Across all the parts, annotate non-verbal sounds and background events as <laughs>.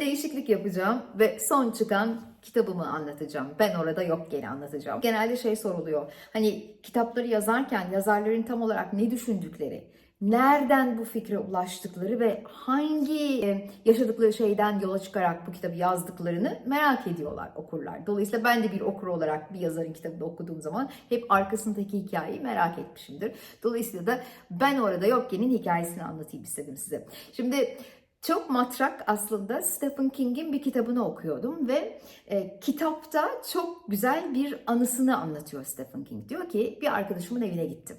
bir değişiklik yapacağım ve son çıkan kitabımı anlatacağım. Ben orada yok gene anlatacağım. Genelde şey soruluyor. Hani kitapları yazarken yazarların tam olarak ne düşündükleri, nereden bu fikre ulaştıkları ve hangi e, yaşadıkları şeyden yola çıkarak bu kitabı yazdıklarını merak ediyorlar okurlar. Dolayısıyla ben de bir okur olarak bir yazarın kitabını okuduğum zaman hep arkasındaki hikayeyi merak etmişimdir. Dolayısıyla da ben orada yokken'in hikayesini anlatayım istedim size. Şimdi çok matrak aslında Stephen King'in bir kitabını okuyordum ve e, kitapta çok güzel bir anısını anlatıyor Stephen King. Diyor ki bir arkadaşımın evine gittim.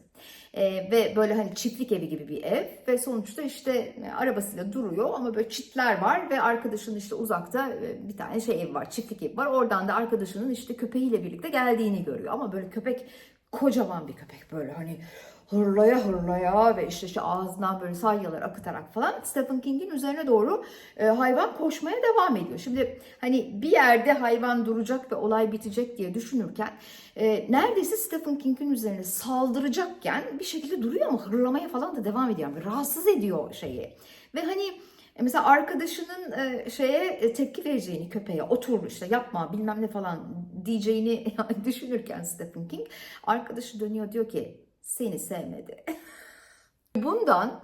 E, ve böyle hani çiftlik evi gibi bir ev ve sonuçta işte e, arabasıyla duruyor ama böyle çitler var ve arkadaşının işte uzakta e, bir tane şey ev var, çiftlik evi var. Oradan da arkadaşının işte köpeğiyle birlikte geldiğini görüyor ama böyle köpek kocaman bir köpek böyle hani hırlaya hırlaya ve işte, işte ağzından böyle salyalar akıtarak falan Stephen King'in üzerine doğru e, hayvan koşmaya devam ediyor. Şimdi hani bir yerde hayvan duracak ve olay bitecek diye düşünürken e, neredeyse Stephen King'in üzerine saldıracakken bir şekilde duruyor ama hırlamaya falan da devam ediyor. Yani rahatsız ediyor şeyi. Ve hani e, Mesela arkadaşının e, şeye e, tepki vereceğini köpeğe otur işte yapma bilmem ne falan diyeceğini <laughs> düşünürken Stephen King arkadaşı dönüyor diyor ki seni sevmedi. <laughs> Bundan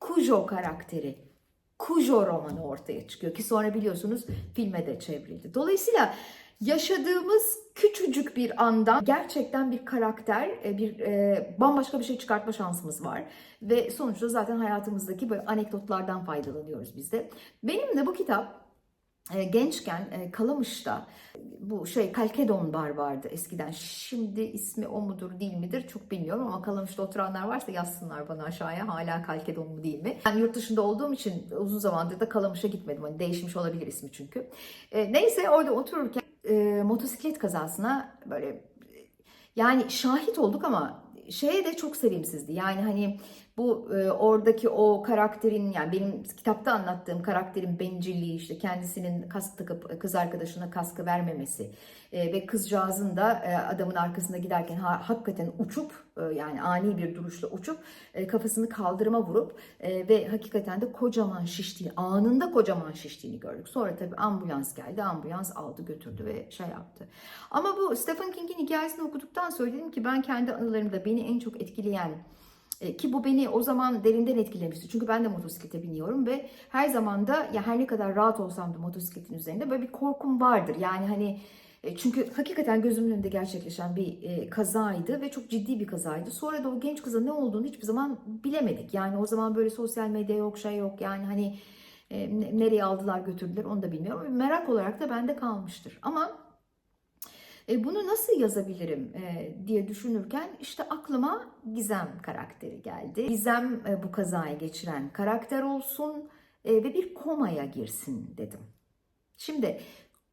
Cujo karakteri, Cujo romanı ortaya çıkıyor ki sonra biliyorsunuz filme de çevrildi. Dolayısıyla yaşadığımız küçücük bir andan gerçekten bir karakter, e, bir e, bambaşka bir şey çıkartma şansımız var. Ve sonuçta zaten hayatımızdaki böyle anekdotlardan faydalanıyoruz biz de. Benim de bu kitap gençken e, Kalamış'ta bu şey Kalkedon bar vardı eskiden. Şimdi ismi o mudur değil midir çok bilmiyorum ama Kalamış'ta oturanlar varsa yazsınlar bana aşağıya hala Kalkedon mu değil mi? Ben yurt dışında olduğum için uzun zamandır da Kalamış'a gitmedim. Hani değişmiş olabilir ismi çünkü. E, neyse orada otururken e, motosiklet kazasına böyle yani şahit olduk ama şeye de çok sevimsizdi. Yani hani bu e, oradaki o karakterin yani benim kitapta anlattığım karakterin bencilliği işte kendisinin kask takıp kız arkadaşına kaskı vermemesi e, ve kızcağızın da e, adamın arkasında giderken ha, hakikaten uçup e, yani ani bir duruşla uçup e, kafasını kaldırıma vurup e, ve hakikaten de kocaman şiştiğini anında kocaman şiştiğini gördük. Sonra tabii ambulans geldi ambulans aldı götürdü ve şey yaptı. Ama bu Stephen King'in hikayesini okuduktan sonra dedim ki ben kendi anılarımda beni en çok etkileyen e, ki bu beni o zaman derinden etkilemişti. Çünkü ben de motosiklete biniyorum ve her zaman da ya her ne kadar rahat olsam da motosikletin üzerinde böyle bir korkum vardır. Yani hani e, çünkü hakikaten gözümün önünde gerçekleşen bir e, kazaydı ve çok ciddi bir kazaydı. Sonra da o genç kıza ne olduğunu hiçbir zaman bilemedik. Yani o zaman böyle sosyal medya yok, şey yok. Yani hani nereye aldılar götürdüler onu da bilmiyorum. Merak olarak da bende kalmıştır. Ama e, bunu nasıl yazabilirim e, diye düşünürken işte aklıma Gizem karakteri geldi. Gizem e, bu kazayı geçiren karakter olsun e, ve bir komaya girsin dedim. Şimdi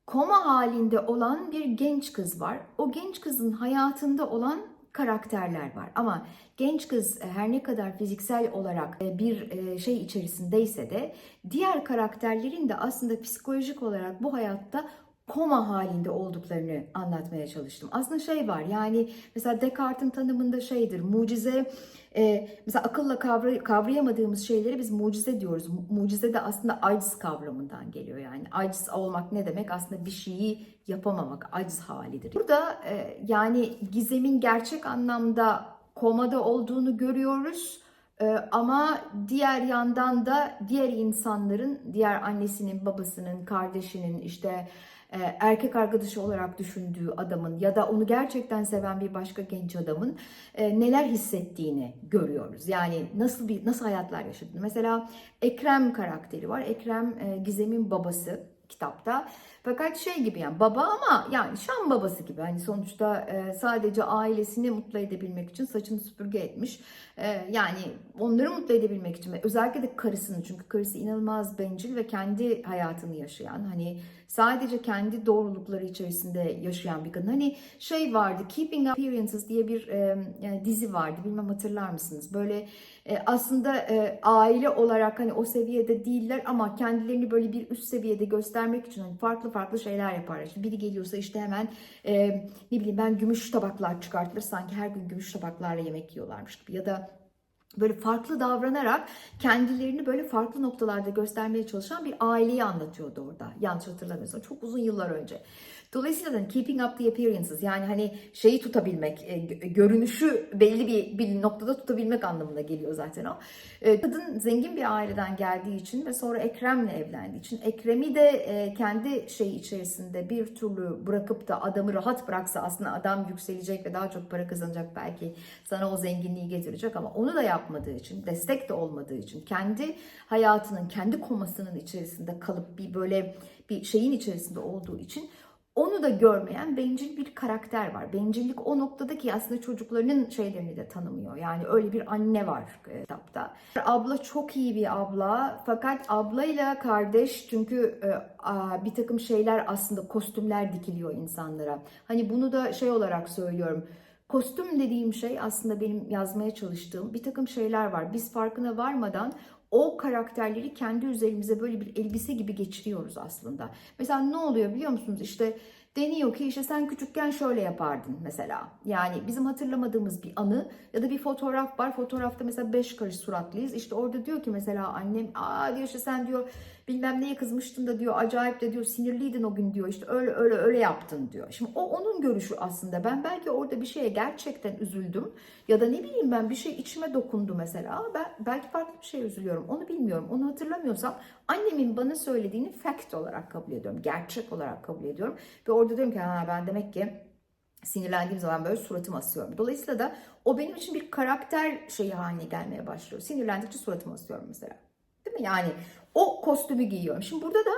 koma halinde olan bir genç kız var. O genç kızın hayatında olan karakterler var. Ama genç kız her ne kadar fiziksel olarak bir şey içerisindeyse de diğer karakterlerin de aslında psikolojik olarak bu hayatta koma halinde olduklarını anlatmaya çalıştım. Aslında şey var yani mesela Descartes'in tanımında şeydir mucize e, mesela akılla kavray kavrayamadığımız şeyleri biz mucize diyoruz. Mucize de aslında aciz kavramından geliyor yani. Aciz olmak ne demek? Aslında bir şeyi yapamamak, aciz halidir. Burada e, yani gizemin gerçek anlamda komada olduğunu görüyoruz. Ee, ama diğer yandan da diğer insanların, diğer annesinin, babasının, kardeşinin, işte e, erkek arkadaşı olarak düşündüğü adamın ya da onu gerçekten seven bir başka genç adamın e, neler hissettiğini görüyoruz. Yani nasıl bir nasıl hayatlar yaşadığını. Mesela Ekrem karakteri var. Ekrem e, Gizem'in babası kitapta. Fakat şey gibi yani baba ama yani Şam babası gibi. Hani sonuçta sadece ailesini mutlu edebilmek için saçını süpürge etmiş. yani onları mutlu edebilmek için özellikle de karısını çünkü karısı inanılmaz bencil ve kendi hayatını yaşayan hani sadece kendi doğrulukları içerisinde yaşayan bir kadın. Hani şey vardı Keeping Appearances diye bir e, yani dizi vardı bilmem hatırlar mısınız? Böyle e, aslında e, aile olarak hani o seviyede değiller ama kendilerini böyle bir üst seviyede göstermek için hani farklı farklı şeyler yaparlar. İşte biri geliyorsa işte hemen e, ne bileyim ben gümüş tabaklar çıkartılır sanki her gün gümüş tabaklarla yemek yiyorlarmış gibi ya da böyle farklı davranarak kendilerini böyle farklı noktalarda göstermeye çalışan bir aileyi anlatıyordu orada. Yanlış hatırlamıyorsam çok uzun yıllar önce. Dolayısıyla da keeping up the appearances yani hani şeyi tutabilmek, e, gö- görünüşü belli bir, bir noktada tutabilmek anlamına geliyor zaten o. E, Kadın zengin bir aileden geldiği için ve sonra Ekrem'le evlendiği için Ekrem'i de e, kendi şeyi içerisinde bir türlü bırakıp da adamı rahat bıraksa aslında adam yükselecek ve daha çok para kazanacak belki sana o zenginliği getirecek ama onu da yapmadığı için, destek de olmadığı için kendi hayatının, kendi komasının içerisinde kalıp bir böyle bir şeyin içerisinde olduğu için onu da görmeyen bencil bir karakter var. Bencillik o noktada ki aslında çocuklarının şeylerini de tanımıyor. Yani öyle bir anne var e, kitapta. Abla çok iyi bir abla fakat ablayla kardeş çünkü e, bir takım şeyler aslında kostümler dikiliyor insanlara. Hani bunu da şey olarak söylüyorum. Kostüm dediğim şey aslında benim yazmaya çalıştığım bir takım şeyler var. Biz farkına varmadan o karakterleri kendi üzerimize böyle bir elbise gibi geçiriyoruz aslında. Mesela ne oluyor biliyor musunuz? İşte deniyor ki işte sen küçükken şöyle yapardın mesela. Yani bizim hatırlamadığımız bir anı ya da bir fotoğraf var. Fotoğrafta mesela beş karış suratlıyız. İşte orada diyor ki mesela annem aa diyor işte sen diyor bilmem neye kızmıştın da diyor acayip de diyor sinirliydin o gün diyor işte öyle öyle öyle yaptın diyor. Şimdi o onun görüşü aslında ben belki orada bir şeye gerçekten üzüldüm ya da ne bileyim ben bir şey içime dokundu mesela ben belki farklı bir şey üzülüyorum onu bilmiyorum onu hatırlamıyorsam annemin bana söylediğini fact olarak kabul ediyorum gerçek olarak kabul ediyorum ve orada diyorum ki ha ben demek ki sinirlendiğim zaman böyle suratımı asıyorum. Dolayısıyla da o benim için bir karakter şeyi haline gelmeye başlıyor. Sinirlendikçe suratımı asıyorum mesela. Değil mi? Yani o kostümü giyiyorum. Şimdi burada da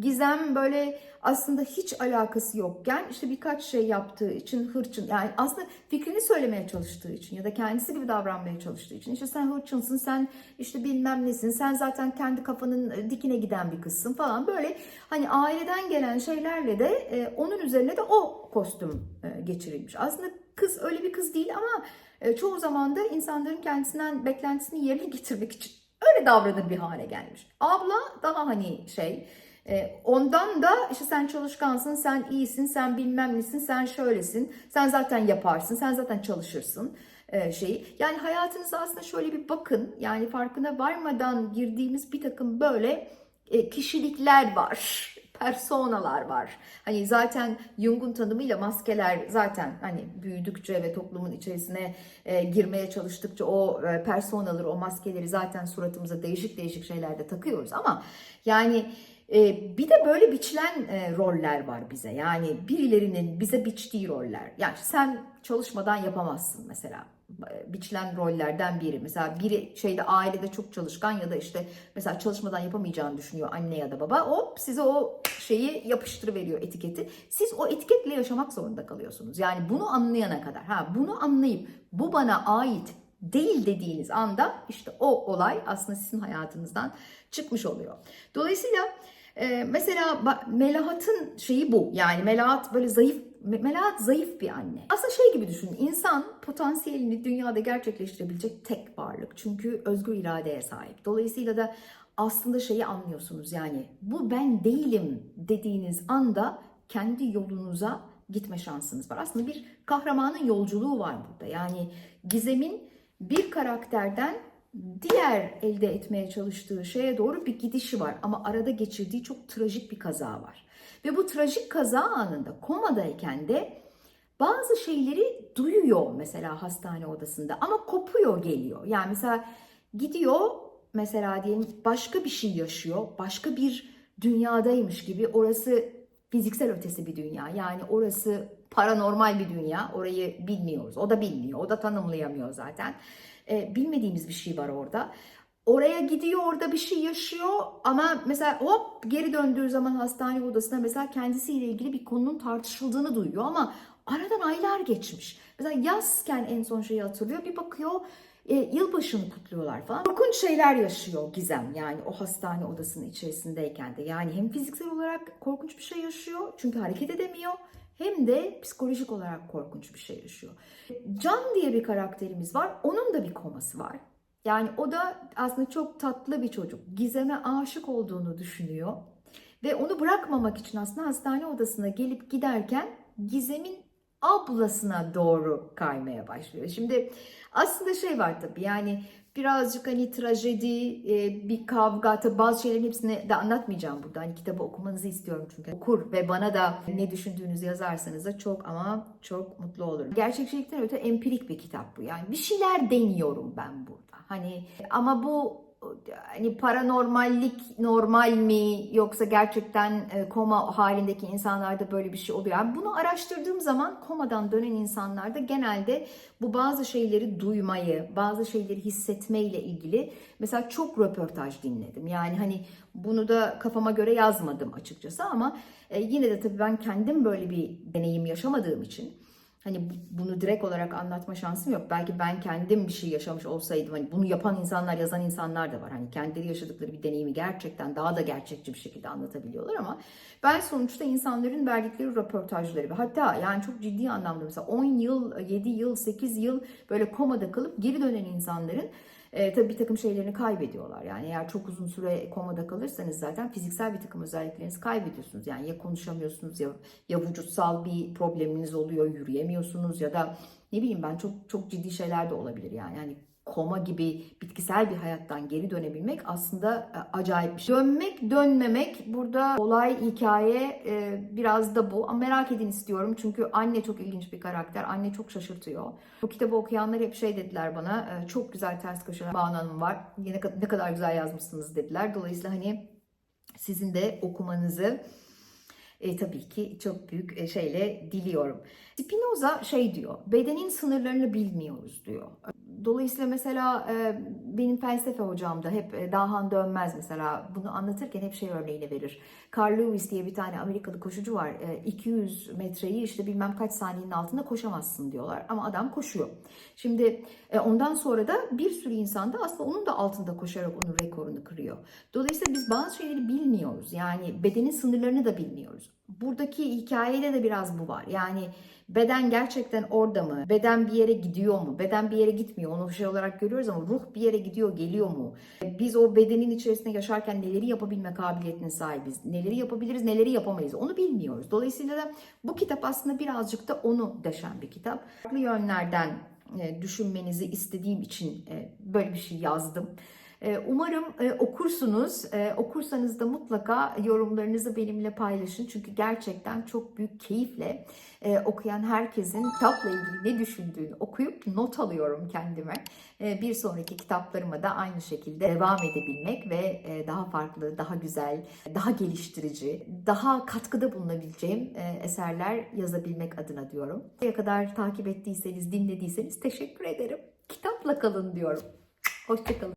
Gizem böyle aslında hiç alakası yokken işte birkaç şey yaptığı için hırçın yani aslında fikrini söylemeye çalıştığı için ya da kendisi gibi davranmaya çalıştığı için işte sen hırçınsın sen işte bilmem nesin sen zaten kendi kafanın dikine giden bir kızsın falan böyle hani aileden gelen şeylerle de e, onun üzerine de o kostüm e, geçirilmiş. Aslında kız öyle bir kız değil ama e, çoğu zaman da insanların kendisinden beklentisini yerine <laughs> getirmek için öyle davranır bir hale gelmiş. Abla daha hani şey e, ondan da işte sen çalışkansın, sen iyisin, sen bilmem nesin, sen şöylesin, sen zaten yaparsın, sen zaten çalışırsın e, şeyi. Yani hayatınıza aslında şöyle bir bakın. Yani farkına varmadan girdiğimiz bir takım böyle e, kişilikler var personalar var. Hani zaten Jung'un tanımıyla maskeler zaten hani büyüdükçe ve toplumun içerisine e, girmeye çalıştıkça o e, personaları, o maskeleri zaten suratımıza değişik değişik şeylerde takıyoruz ama yani e, bir de böyle biçilen e, roller var bize. Yani birilerinin bize biçtiği roller. Yani sen çalışmadan yapamazsın mesela biçilen rollerden biri. Mesela biri şeyde ailede çok çalışkan ya da işte mesela çalışmadan yapamayacağını düşünüyor anne ya da baba. O size o şeyi yapıştırıveriyor etiketi. Siz o etiketle yaşamak zorunda kalıyorsunuz. Yani bunu anlayana kadar. Ha bunu anlayıp bu bana ait değil dediğiniz anda işte o olay aslında sizin hayatınızdan çıkmış oluyor. Dolayısıyla e, mesela Melahat'ın şeyi bu. Yani Melahat böyle zayıf Melahat zayıf bir anne. Aslında şey gibi düşünün. İnsan potansiyelini dünyada gerçekleştirebilecek tek varlık. Çünkü özgür iradeye sahip. Dolayısıyla da aslında şeyi anlıyorsunuz. Yani bu ben değilim dediğiniz anda kendi yolunuza gitme şansınız var. Aslında bir kahramanın yolculuğu var burada. Yani Gizem'in bir karakterden diğer elde etmeye çalıştığı şeye doğru bir gidişi var. Ama arada geçirdiği çok trajik bir kaza var. Ve bu trajik kaza anında komadayken de bazı şeyleri duyuyor mesela hastane odasında ama kopuyor geliyor. Yani mesela gidiyor mesela diyelim başka bir şey yaşıyor. Başka bir dünyadaymış gibi orası fiziksel ötesi bir dünya. Yani orası paranormal bir dünya. Orayı bilmiyoruz. O da bilmiyor. O da tanımlayamıyor zaten. Ee, bilmediğimiz bir şey var orada. Oraya gidiyor orada bir şey yaşıyor ama mesela hop geri döndüğü zaman hastane odasına mesela kendisiyle ilgili bir konunun tartışıldığını duyuyor ama aradan aylar geçmiş. Mesela yazken en son şeyi hatırlıyor bir bakıyor e, yılbaşını kutluyorlar falan. Korkunç şeyler yaşıyor Gizem yani o hastane odasının içerisindeyken de. Yani hem fiziksel olarak korkunç bir şey yaşıyor çünkü hareket edemiyor hem de psikolojik olarak korkunç bir şey yaşıyor. Can diye bir karakterimiz var. Onun da bir koması var. Yani o da aslında çok tatlı bir çocuk. Gizem'e aşık olduğunu düşünüyor. Ve onu bırakmamak için aslında hastane odasına gelip giderken Gizem'in ablasına doğru kaymaya başlıyor. Şimdi aslında şey var tabii yani birazcık hani trajedi, e, bir kavga, tabii bazı şeylerin hepsini de anlatmayacağım burada. Hani kitabı okumanızı istiyorum çünkü. Okur ve bana da ne düşündüğünüzü yazarsanız da çok ama çok mutlu olurum. Gerçekçilikten öte empirik bir kitap bu. Yani bir şeyler deniyorum ben burada. Hani ama bu hani paranormallik normal mi yoksa gerçekten e, koma halindeki insanlarda böyle bir şey oluyor. Bunu araştırdığım zaman komadan dönen insanlarda genelde bu bazı şeyleri duymayı, bazı şeyleri hissetmeyle ilgili mesela çok röportaj dinledim. Yani hani bunu da kafama göre yazmadım açıkçası ama e, yine de tabii ben kendim böyle bir deneyim yaşamadığım için Hani bu- bunu direkt olarak anlatma şansım yok. Belki ben kendim bir şey yaşamış olsaydım hani bunu yapan insanlar, yazan insanlar da var. Hani kendileri yaşadıkları bir deneyimi gerçekten daha da gerçekçi bir şekilde anlatabiliyorlar ama ben sonuçta insanların verdikleri röportajları ve hatta yani çok ciddi anlamda mesela 10 yıl, 7 yıl, 8 yıl böyle komada kalıp geri dönen insanların e, tabii bir takım şeylerini kaybediyorlar. Yani eğer çok uzun süre komada kalırsanız zaten fiziksel bir takım özelliklerinizi kaybediyorsunuz. Yani ya konuşamıyorsunuz ya ya vücutsal bir probleminiz oluyor, yürüyemiyorsunuz ya da ne bileyim ben çok çok ciddi şeyler de olabilir yani. Yani koma gibi bitkisel bir hayattan geri dönebilmek aslında e, acayip bir şey. Dönmek, dönmemek burada olay, hikaye e, biraz da bu. Ama merak edin istiyorum çünkü anne çok ilginç bir karakter. Anne çok şaşırtıyor. Bu kitabı okuyanlar hep şey dediler bana. e, Çok güzel ters köşeler Banu Hanım var. Ne kadar, ne kadar güzel yazmışsınız dediler. Dolayısıyla hani sizin de okumanızı e, tabii ki çok büyük şeyle diliyorum. Spinoza şey diyor, bedenin sınırlarını bilmiyoruz diyor. Dolayısıyla mesela e, benim felsefe hocam da hep e, Dahan Dönmez mesela bunu anlatırken hep şey örneğini verir. Carl Lewis diye bir tane Amerikalı koşucu var. E, 200 metreyi işte bilmem kaç saniyenin altında koşamazsın diyorlar ama adam koşuyor. Şimdi e, ondan sonra da bir sürü insan da aslında onun da altında koşarak onun rekorunu kırıyor. Dolayısıyla biz bazı şeyleri bilmiyoruz. Yani bedenin sınırlarını da bilmiyoruz. Buradaki hikayede de biraz bu var. Yani beden gerçekten orada mı? Beden bir yere gidiyor mu? Beden bir yere gitmiyor. Onu şey olarak görüyoruz ama ruh bir yere gidiyor, geliyor mu? Biz o bedenin içerisinde yaşarken neleri yapabilme kabiliyetine sahibiz? Neleri yapabiliriz, neleri yapamayız? Onu bilmiyoruz. Dolayısıyla da bu kitap aslında birazcık da onu deşen bir kitap. Farklı yönlerden e, düşünmenizi istediğim için e, böyle bir şey yazdım. E, Umarım e, okursunuz. E, Okursanız da mutlaka yorumlarınızı benimle paylaşın. Çünkü gerçekten çok büyük keyifle e, okuyan herkesin kitapla ilgili ne düşündüğünü okuyup not alıyorum kendime. E, Bir sonraki kitaplarıma da aynı şekilde devam edebilmek ve e, daha farklı, daha güzel, daha geliştirici, daha katkıda bulunabileceğim eserler yazabilmek adına diyorum. Buraya kadar takip ettiyseniz, dinlediyseniz teşekkür ederim. Kitapla kalın diyorum. Hoşçakalın.